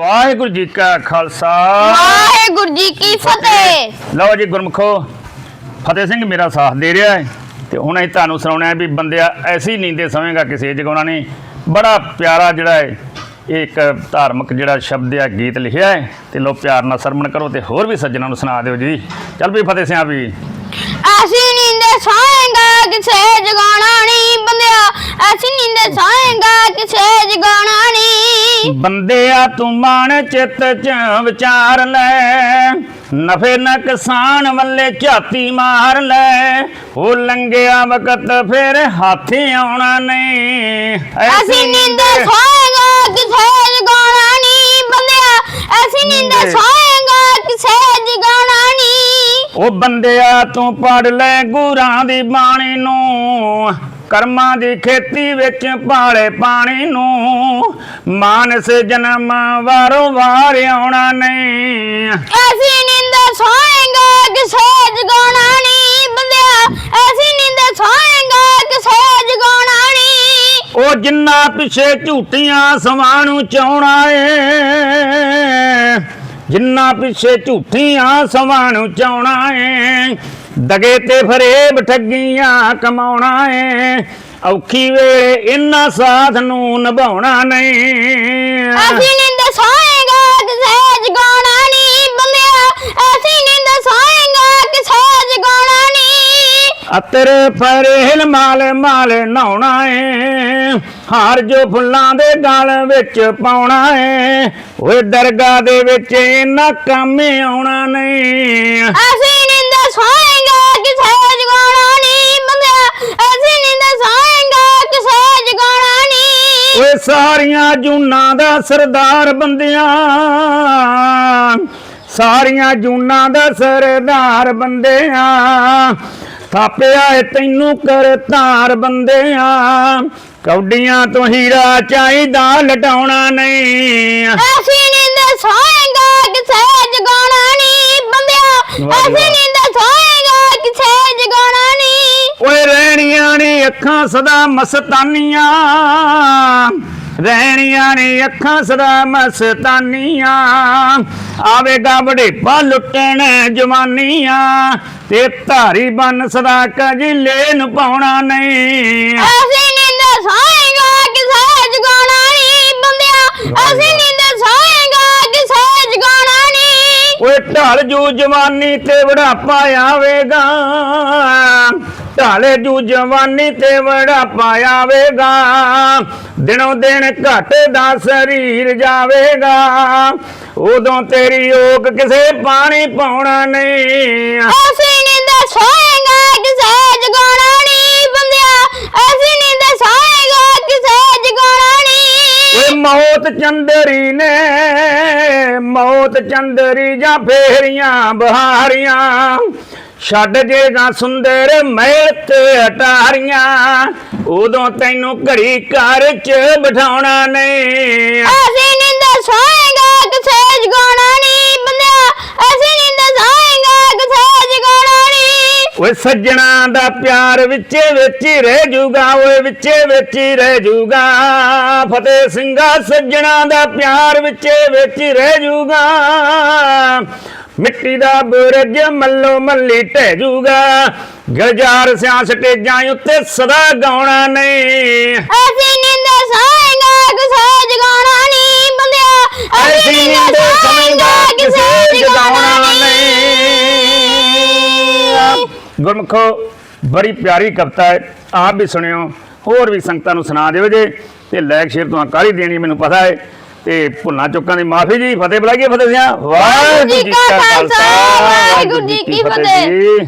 ਵਾਹਿਗੁਰੂ ਜੀ ਕਾ ਖਾਲਸਾ। ਵਾਹਿਗੁਰੂ ਜੀ ਕੀ ਫਤਿਹ। ਲਓ ਜੀ ਗੁਰਮਖੋ ਫਤਿਹ ਸਿੰਘ ਮੇਰਾ ਸਾਥ ਦੇ ਰਿਹਾ ਹੈ ਤੇ ਹੁਣ ਅਸੀਂ ਤੁਹਾਨੂੰ ਸੁਣਾਉਣਾ ਹੈ ਵੀ ਬੰਦਿਆ ਐਸੀ ਨੀਂਦੇ ਸਵੇਂਗਾ ਕਿਸੇ ਜਗਾਉਣਾ ਨੇ ਬੜਾ ਪਿਆਰਾ ਜਿਹੜਾ ਹੈ ਇਹ ਇੱਕ ਧਾਰਮਿਕ ਜਿਹੜਾ ਸ਼ਬਦ ਹੈ ਗੀਤ ਲਿਖਿਆ ਹੈ ਤੇ ਲੋ ਪਿਆਰ ਨਾਲ ਸਰਵਣ ਕਰੋ ਤੇ ਹੋਰ ਵੀ ਸੱਜਣਾ ਨੂੰ ਸੁਣਾ ਦਿਓ ਜੀ। ਚੱਲ ਵੀ ਫਤਿਹ ਸਿਆਂ ਵੀ। ਐਸੀ ਨੀਂਦੇ ਸੋਏਗਾ ਕਿਸੇ ਜਗਾਣਾ ਨਹੀਂ ਬੰਦਿਆ। ਐਸੀ ਨੀਂਦੇ ਸੋਏਗਾ ਕਿਸੇ ਨਹੀਂ ਬੰਦਿਆ ਤੂੰ ਮਨ ਚਿੱਤ ਚ ਵਿਚਾਰ ਲੈ ਨਫੇ ਨੁਕਸਾਨ ਵੱਲੇ ਝਾਤੀ ਮਾਰ ਲੈ। ਉਹ ਲੰਘਿਆ ਵਕਤ ਫਿਰ ਹਾਥੀ ਆਉਣਾ ਨਹੀਂ। ਐਸੀ ਨੀਂਦੇ ਸੋਏਗਾ ਕਿਸੇ ਜਗਾਣਾ ਨਹੀਂ ਬੰਦਿਆ। ਐਸੀ ਨੀਂਦੇ। ਸੋਏਗਾ ਕਿਸੇ ਜਗਾਣਾ ਨਹੀਂ। ਉਹ ਬੰਦਿਆ ਤੂੰ ਪੜ ਲੈ ਗੁਰਾਂ ਦੀ ਬਾਣੀ ਨੂੰ। ਕਰਮਾਂ ਦੀ ਖੇਤੀ ਵਿੱਚ ਪਾਲੇ ਪਾਣੀ ਨੂੰ ਮਾਨਸ ਜਨਮ ਵਾਰੋ ਵਾਰ ਆਉਣਾ ਨਹੀਂ। ਐਸੀ ਨੀਂਦੇ ਸੋਏਗਾ ਕਿਸੇ ਜਗਾਣਾ ਨਹੀਂ ਬੰਦਿਆ। ਐਸੀ ਨੀਂਦੇ ਸੋਏਗਾ ਕਿਸੇ ਜਗਾਣਾ ਨਹੀਂ। ਉਹ ਜਿੰਨਾ ਪਿਛੇ ਝੂਠੀਆਂ ਸਮਾਂ ਨੂੰ ਚਾਉਣਾ ਏ ਜਿੰਨਾ ਪਿਛੇ ਝੂਠੀਆਂ ਸਮਾਂ ਨੂੰ ਚਾਉਣਾ ਏ ਦਗੇ ਤੇ ਫਰੇਬ ਠੱਗੀਆਂ ਕਮਾਉਣਾ ਏ। ਔਖੀ ਵੇਲੇ ਇਨਾ ਸਾਥ ਨੂੰ ਨਿਭਾਉਣਾ ਨਹੀਂ। ਐਸੀ ਨੀਂਦ ਸੋਏਗਾ ਕਿਸੇ ਜਗਾਣਾ ਨਹੀਂ ਬੰਦਿਆ। ਐਸੀ ਨੀਂਦ ਸੋਏਗਾ ਕਿਸੇ ਜਗਾਣਾ ਨਹੀਂ। ਅਤਰ ਫਰੇਲ ਮਾਲ ਮਾਲ ਨਹਾਉਣਾ ਏ। ਹਾਰ ਜੋ ਫੁੱਲਾਂ ਦੇ ਗਲ ਵਿੱਚ ਪਾਉਣਾ ਏ। ਓਏ ਦਰਗਾਹ ਦੇ ਵਿੱਚ ਇਹਨਾਂ ਕੰਮ ਆਉਣਾ ਨਹੀਂ। ਨੀਂਦ ਸੋਏਗਾ ਕਿਸੇ ਜਗਾਣਾ ਨਹੀਂ ਬੰਦਿਆ। ਐਸੀ ਨੀਂਦ ਸੋਏਗਾ ਕਿਸੇ ਜਗਾਣਾ ਨਹੀਂ। ਓਏ ਸਾਰੀਆਂ ਜੂਨਾਂ ਦਾ ਸਰਦਾਰ ਬੰਦਿਆਂ। ਸਾਰੀਆਂ ਜੂਨਾਂ ਦਾ ਸਰਦਾਰ ਬੰਦਿਆਂ। ਥਾਪਿਆ ਏ ਤੈਨੂੰ ਕਰ ਧਾਰ ਬੰਦਿਆਂ। ਕੌਡੀਆਂ ਤੋਂ ਹੀਰਾ ਚਾਹੀਦਾ ਲਟਾਉਣਾ ਨਹੀਂ। ਐਸੀ ਨੀਂਦ ਸੋਏਗਾ ਕਿਸੇ ਜਗਾਣਾ ਨਹੀਂ ਬੰਦਿਆ। ਵਾਹ ਜੀ ਅੱਖਾਂ ਸਦਾ ਮਸਤਾਨੀਆਂ। ਰਹਿਣੀਆਂ ਨੇ ਅੱਖਾਂ ਸਦਾ ਮਸਤਾਨੀਆਂ। ਆਵੇਗਾ ਬੜੇਪਾ ਲੁੱਟਣ ਜਵਾਨੀਆਂ। ਤੇ ਧਾਰੀ ਬਨ ਸਦਾ ਕਜਲੇ ਨੂੰ ਪਾਉਣਾ ਨਹੀਂ। ਐਸੀ ਨੀਂਦ ਸੋਏਗਾ ਕਿਸੇ ਜਗਾਣਾ ਨਹੀਂ ਬੰਦਿਆ। ਐਸੀ ਨੀਂਦ ਸੋਏਗਾ ਕਿਸੇ ਜਗਾਣਾ ਨਹੀਂ। ਓਏ ਢਲ ਜੂ ਜਵਾਨੀ ਤੇ ਬੁਢਾਪਾ ਆਵੇਗਾ। ਢਾਲੇ ਜੂ ਜਵਾਨੀ ਤੇ ਬੁਢਾਪਾ ਆਵੇਗਾ ਦਿਨੋਂ ਦਿਨ ਘਟਦਾ ਸਰੀਰ ਜਾਵੇਗਾ। ਉਦੋਂ ਤੇਰੀ ਓਕ ਕਿਸੇ ਪਾਣੀ ਪਾਉਣਾ ਨਹੀਂ। ਕਿਸੇ ਬੰਦਿਆ। ਕਿਸੇ ਓਏ ਮੌਤ ਚੰਦਰੀ ਨੇ ਮੌਤ ਚੰਦਰੀ ਜਾਂ ਫੇਰੀਆਂ ਬਹਾਰੀਆਂ। ਛੱਡ ਜੇ ਜੇਗਾ ਸੁੰਦਰ ਮਹਿਲ ਤੇ ਅਟਾਰੀਆਂ ਉਦੋਂ ਤੈਨੂੰ ਘੜੀ ਘਰ ਚ ਬਿਠਾਉਣਾ ਨਹੀਂ। ਐਸੀ ਨੀਂਦ ਸੋਏਗਾ ਕਿਸੇ ਜਗਾਣਾ ਨਹੀਂ ਬੰਦਿਆ ਐਸੀ ਨੀਂਦ ਸੋਏਗਾ ਕਿਸੇ ਜਗਾਣਾ ਨਹੀਂ ਓਏ ਸੱਜਣਾ ਦਾ ਪਿਆਰ ਵਿੱਚੇ ਵਿੱਚ ਹੀ ਰਹਿ ਜੂਗਾ, ਓਏ ਵਿੱਚੇ ਵਿੱਚ ਹੀ ਰਹਿ ਜੂਗਾ। ਫਤਿਹ ਸਿੰਘਾ, ਸੱਜਣਾ ਦਾ ਪਿਆਰ ਵਿੱਚੇ ਵਿੱਚ ਹੀ ਰਹਿ ਜੂਗਾ। ਮਿੱਟੀ ਦਾ ਬੁਰਜ ਮੱਲੋ ਮੱਲੀ ਢਹਿ ਜੂਗਾ। ਗਲਜਾਰ ਸਿਆਂ ਸਟੇਜਾਂ ਉੱਤੇ ਸਦਾ ਗਾਉਣਾ ਨਹੀਂ। ਗੁਰਮਖੋ ਬੜੀ ਪਿਆਰੀ ਕਵਿਤਾ ਹੈ ਆਪ ਵੀ ਸੁਣਿਓ ਹੋਰ ਵੀ ਸੰਗਤਾਂ ਨੂੰ ਸੁਣਾ ਦਿਓ ਜੇ ਤੇ ਲਾਇਕ ਸ਼ੇਅਰ ਤੋਂ ਕਾਲੀ ਦੇਣੀ ਮੈਨੂੰ ਪਤਾ ਹੈ ਤੇ ਭੁੱਲਾਂ ਚੁੱਕਾਂ ਦੀ ਮਾਫੀ ਜੀ ਫਤਿਹ ਬੁਲਾਈਏ ਫਤਿਹ ਸਿਆਂ। ਵਾਹਿਗੁਰੂ ਜੀ ਕਾ ਖਾਲਸਾ ਵਾਹਿਗੁਰੂ ਜੀ ਕੀ ਫਤਿਹ